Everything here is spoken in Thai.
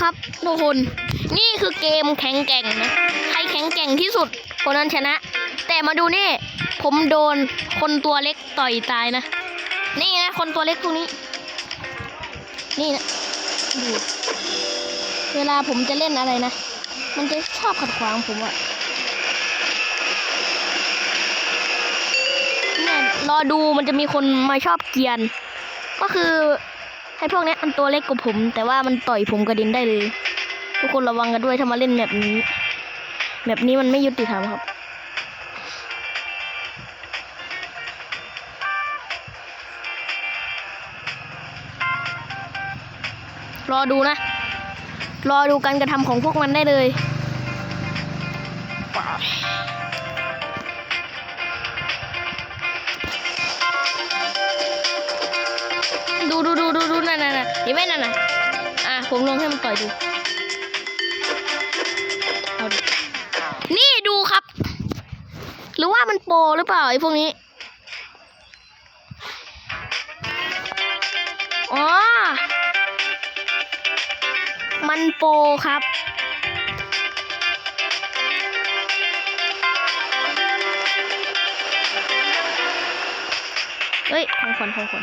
ครับทุกคนนี่คือเกมแข็งแกร่งนะใครแข็งแกร่งที่สุดคนนั้นชนะ แต่มาดูนี่ ผมโดนคนตัวเล็กต่อยตายนะ นี่นะ คนตัวเล็กตรงนี้ นี่นะดูเวลาผมจะเล่นอะไรนะ มันจะชอบขัดขวางผมอะเนี่ยรอดูมันจะมีคนมาชอบเกียน ก็คือ ไอ้พวกนี้มันตัวเล็กกว่าผม แต่ว่ามันต่อยผมกระเด็นได้เลย ทุกคนระวังกันด้วยถ้ามาเล่นแบบนี้แบบนี้มันไม่ยุติธรรมครับ รอดูนะ รอดูการกระทำของพวกมันได้เลย นั่นนั่นนั่นเห็นไหมนั่นน่ะอะผมลงให้มันต่อยดูเอาดินี่ดูครับ หรือว่ามันโปรหรือเปล่าไอ้พวกนี้อ๋อมันโปรครับเฮ้ยฟังคนฟังคน